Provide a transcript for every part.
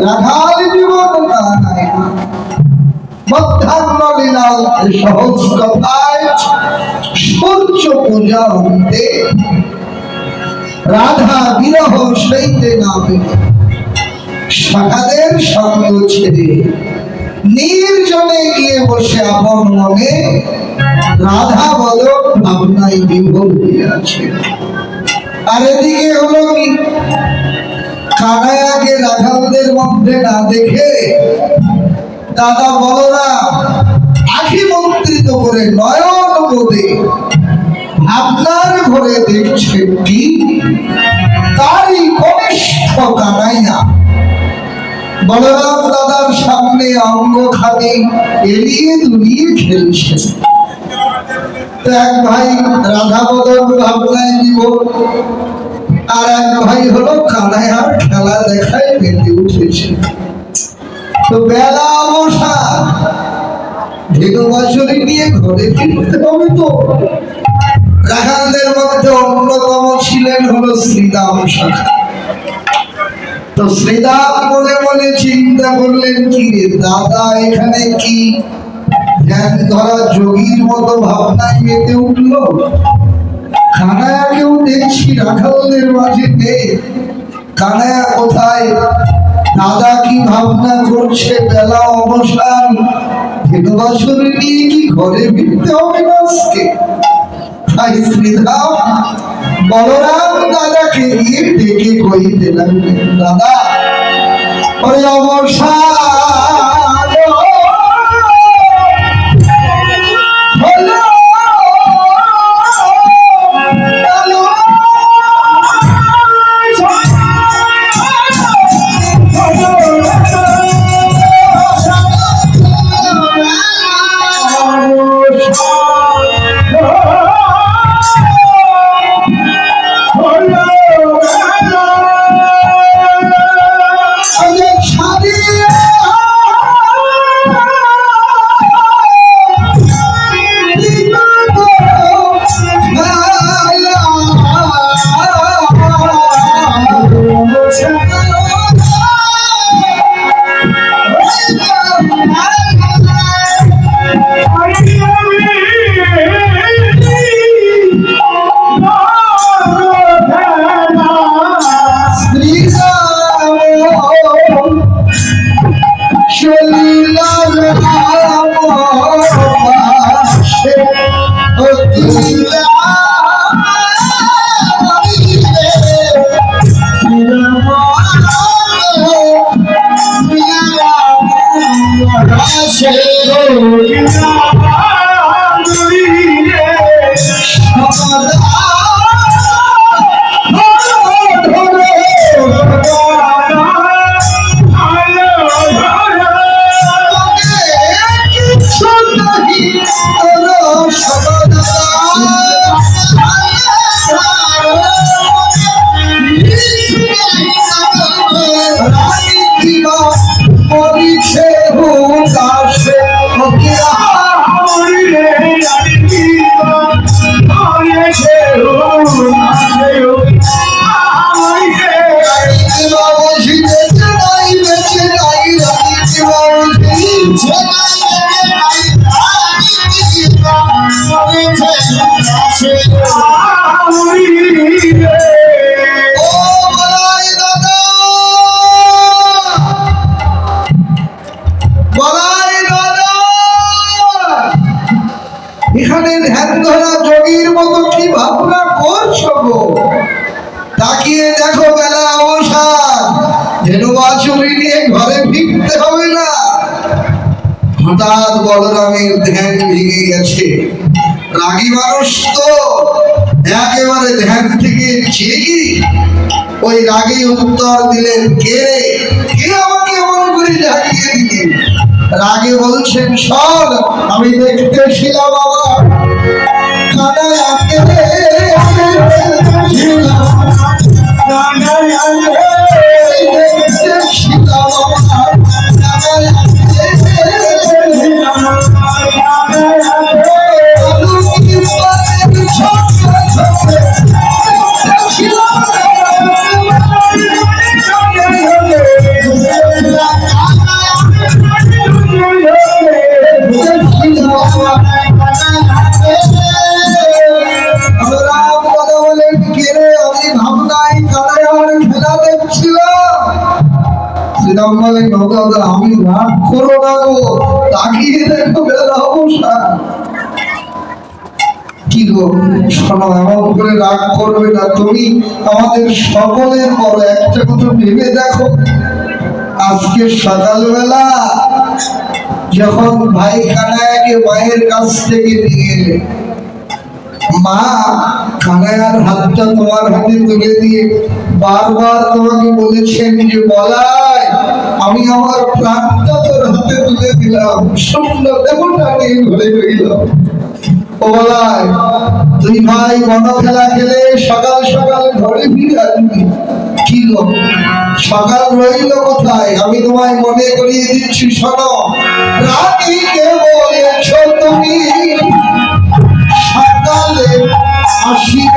রাধার জীবন সূর্য পূজা হইতে রাধা বিরহ সইতে না পেরে শাখাদের সঙ্গ ছেড়ে নির্জনে গিয়ে বসে আপন মনে রাধা বল ভাবনায় বিভোর আছে আর এদিকে হলো কি? কানায়াকে রাখালদের মধ্যে না দেখে দাদা বলরাম আখি মন্ত্রিত করে নয়ন বোধে ভাবনার ঘরে দেখছে কি? তারই কনিষ্ঠ কানাইয়া। বলরাম দাদার সামনে অঙ্গ খানি এড়িয়ে দুলিয়ে খেলছে তো এক ভাই রাধা বদন ভাবনায় দিব আর এক ভাই হলো কানাইয়ার খেলা দেখায় মেতে উঠেছে। তো বেলা অবসান ধেনু বাছুরি নিয়ে ঘরে ফিরতে হবে তো। রাখালদের মধ্যে অন্যতম ছিলেন হলো শ্রীদাম শাখা তো শ্রীদাম মনে মনে চিন্তা করলেন কি রে দাদা, এখানে কি? ধ্যান ধরা যোগীর মতো ভাবনায় মেতে উঠল। কানায়াকেও দেখছি রাখালদের মাঝে নেই কানায়া কোথায়? দাদা কি ভাবনা করছে? বেলা অবসান। ভেদবাসর নিয়ে কি ঘরে ফিরতে হবে না আজকে? তাই শ্রীধাম বলরাম দাদাকে গিয়ে ডেকে কইতে লাগলেন, দাদা ওরে অবসান। এখানে বলরামের ধ্যান ভেঙে গেছে। রাগী মানুষ তো একেবারে ধ্যান থেকে জেগে ওই রাগে উত্তর দিলেন, কে রে? কে আমাকে এমন করে জাগিয়ে দিলি রাগে বলছেন সর আমি দেখতেছিলাম বাবা কানায় আঁকে রাগ করবে না তুমি, আমাদের সকলের বড় একটা কথা ভেবে দেখো। আজকে সকালবেলা যখন ভাই কানায়াকে মায়ের কাছ থেকে নিয়ে এলে, মা কানায়ার হাতটা তোমার হাতে তুলে দিয়ে বারবার তোমাকে বলেছেন যে, বলাই, আমি আমার প্রাণটা তোর হাতে তুলে দিলাম। দেবটা নিয়ে রইলাম। ও তুই ভাই বন খেলা খেলে সকাল সকাল ঘরে ফিরে আসবি কি গো? সকাল রইল কোথায়? আমি তোমায় মনে করিয়ে দিচ্ছি, শোনো। রানীকে বলেছ তুমি? সকালে আসিব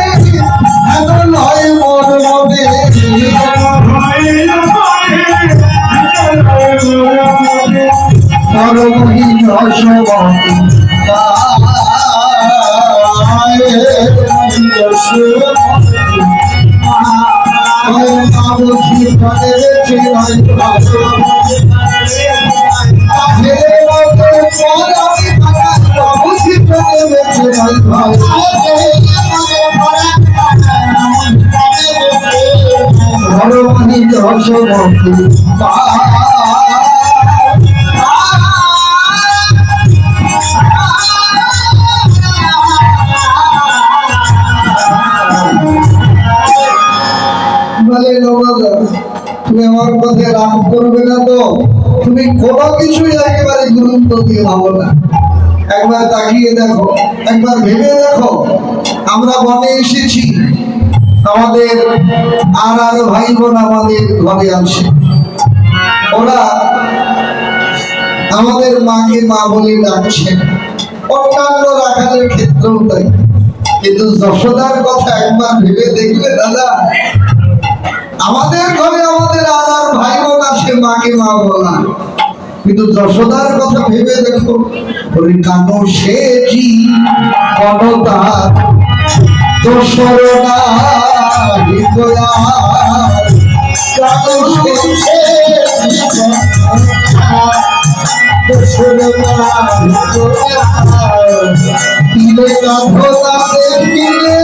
পরমহি রসমতি বলে তুমি কথা রাগ করবে না তো? তুমি কোনো কিছুই একেবারে গুরুত্ব দিয়ে ভাবো না। একবার তাকিয়ে দেখো, একবার ভেবে দেখো, আমরা বনে এসেছি। আমাদের আর আর ভাই বোন আমাদের ঘরে আছে ওরা আমাদের মাকে মা বলে ডাকছে। অন্যান্য রাখালের ক্ষেত্রেও তাই। কিন্তু যশোদার কথা একবার ভেবে দেখলে দাদা আমাদের ঘরে আমাদের আদার ভাই বোন আছে মাকে মা বলা কিন্তু যশোদার কথা ভেবে দেখো ওই কানো সে জি কনতা দোসরনা হৃদয়া। কানো সে তাদের দিলে।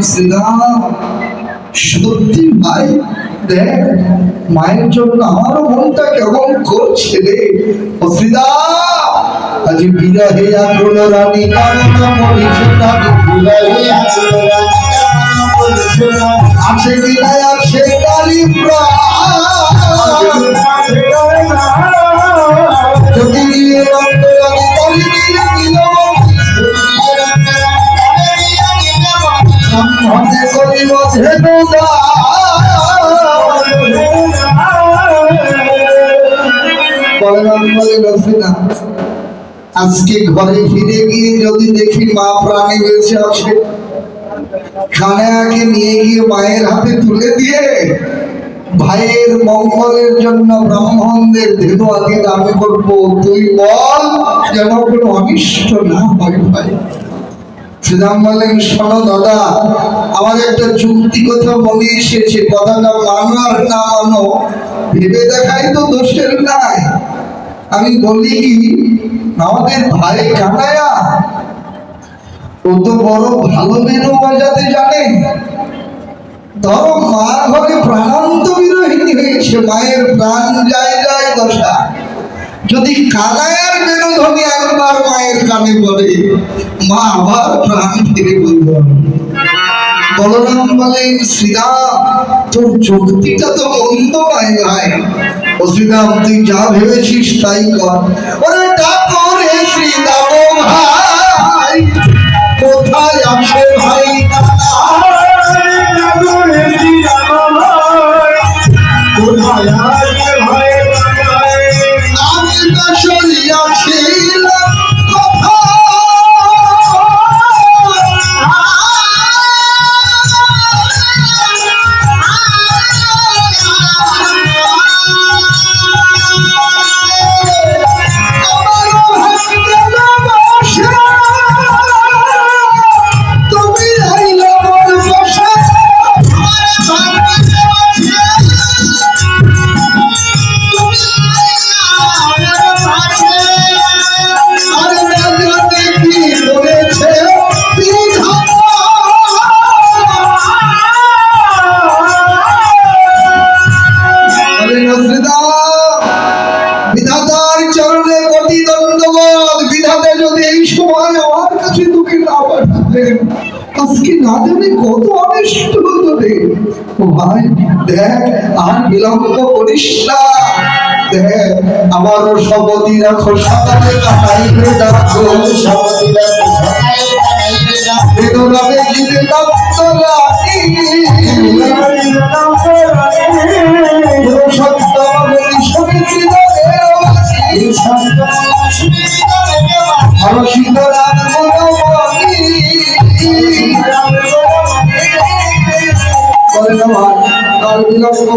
বলরাম সত্যি ভাই, দেখ, মায়ের জন্য আমারও মনটা কেমন করছে রে। শ্রীরাম আজ বিরহে আগ্রহ রানী কামনা মরিছে তাকে বিরহে আছে বিদায় আছে কালী যদি আজকে ঘরে ফিরে গিয়ে যদি দেখি মা প্রাণে বেঁচে আছে খানাকে নিয়ে গিয়ে মায়ের হাতে তুলে দিয়ে ভাইয়ের মঙ্গলের জন্য ব্রাহ্মণদের ধেনু আদি দান করব তুই বল যেন কোনো অনিষ্ট না হয় ভাই। শ্রীরাম বললেন শোনো দাদা আমার একটা যুক্তি কথা মনে এসেছে কথাটা মানো আর না মানো, ভেবে দেখাই তো দোষের নাই আমি বলি, আমাদের ভাই কানায়া ও তো বড় ভালো বেনু বাজাতে জানে। ধরো মা ঘরে প্রাণান্ত বিরোহিনী হয়েছে, মায়ের প্রাণ যায় যায় দশা। যদি কানায়ার বেনুধ্বনি একবার মায়ের কানে পড়ে মা আবার প্রাণ ফিরে বলব বলরাম বলেন শ্রীরাম তোর যুক্তিটা তো মন্দ নয় ভাই। ও শ্রীরাম তুই যা ভেবেছিস তাই কর। ওরে ডাকরে শ্রীরাম ভাই, কোথায় আছে ভাই? দেখ আর বিলম্ব করিস না। দেখ আমার শপথি রাখো সকালে কাটাইবে রাখো বেদনাবে জিতে দপ্তরানি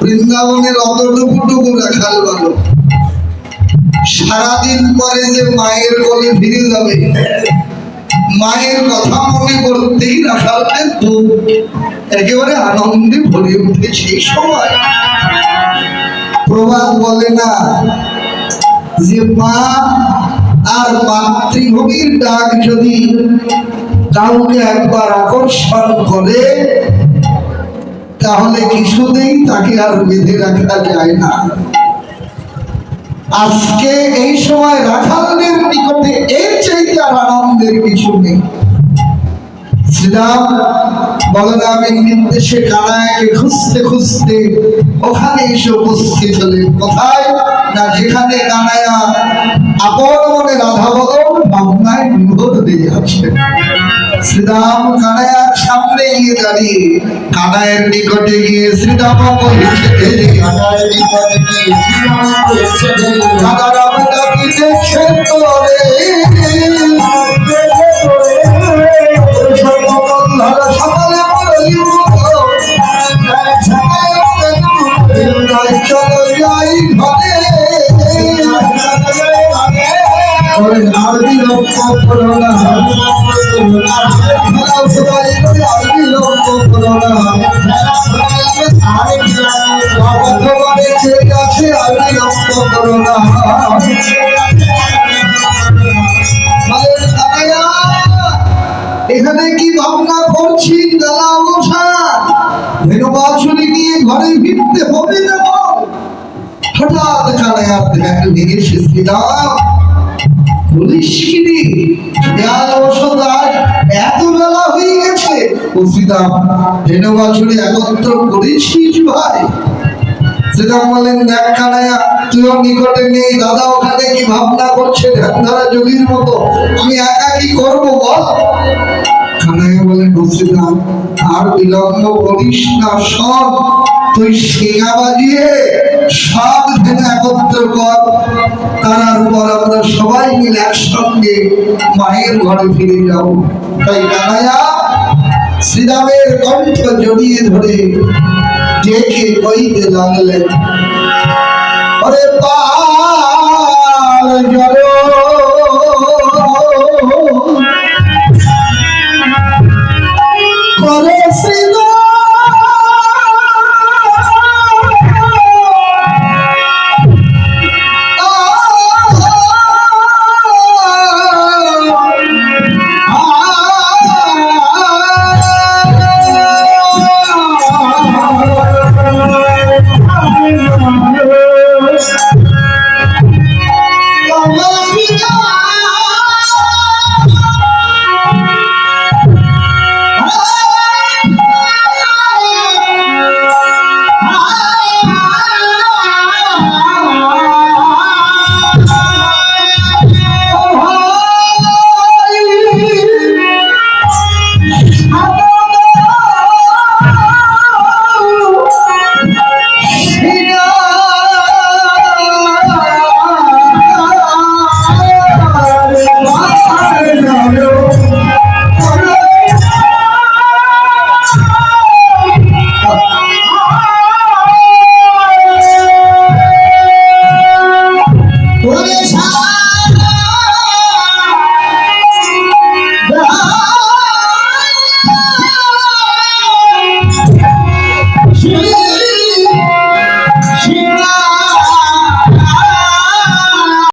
বৃন্দাবনের অতটুকুটুকু রাখাল বলো সারাদিন পরে যে মায়ের কোলে ফিরে যাবে, মায়ের কথা মনে করতেই রাখালের দুধ একেবারে আনন্দে ভরে উঠে সেই সময়। প্রবাদ বলে না যে মা আর মাতৃভূমির ডাক যদি কাউকে একবার আকর্ষণ করে, তাহলে কিছুতেই তাকে আর বেঁধে রাখা যায় না। আজকে এই সময় রাখালদের নিকটে এর চাইতে আর আনন্দের কিছু নেই। শ্রীরাম বলরামের নির্দেশে কানায়াকে খুঁজতে খুঁজতে ওখানে এসে উপস্থিত হলেন কোথায়? না, যেখানে কানায়া আপন মনে রাধা বদন ভাবনায় বিভোর হয়ে আছে শ্রীরাম কানায়ার সামনে গিয়ে দাঁড়িয়ে কানায়ের নিকটে গিয়ে শ্রীরাম কানায়ের নিকটে গিয়ে শ্রীরাম এখানে কি ভাবনা করছি দাদা মশা ধেনুবাসুরি নিয়ে ঘরে ফিরতে হবে না হঠাৎ কানায়ার ধ্যান ভেঙে শিশিরাম রে আজ এত বেলা হয়ে গেছে। বসিদাম ধেনু বাছুরি একত্র করেছিস ভাই। শ্রীরাম বলেন, দেখ কানায়া তুইও নিকটে নেই। দাদা, ওখানে কি ভাবনা করছে ধ্যান ধরা যোগীর মতো? আমি একা কি করব বল? কানাইয়া বলে বসিলাম আর বিলম্ব করিস না সব তুই শিঙা বাজিয়ে সব দিন একত্র কর তার উপর আমরা সবাই মিলে একসঙ্গে মায়ের ঘরে ফিরে যাব তাই কানায়া শ্রীরামের কণ্ঠ জড়িয়ে ধরে ডেকে কইতে লাগলেন, ওরে পাল জড়ো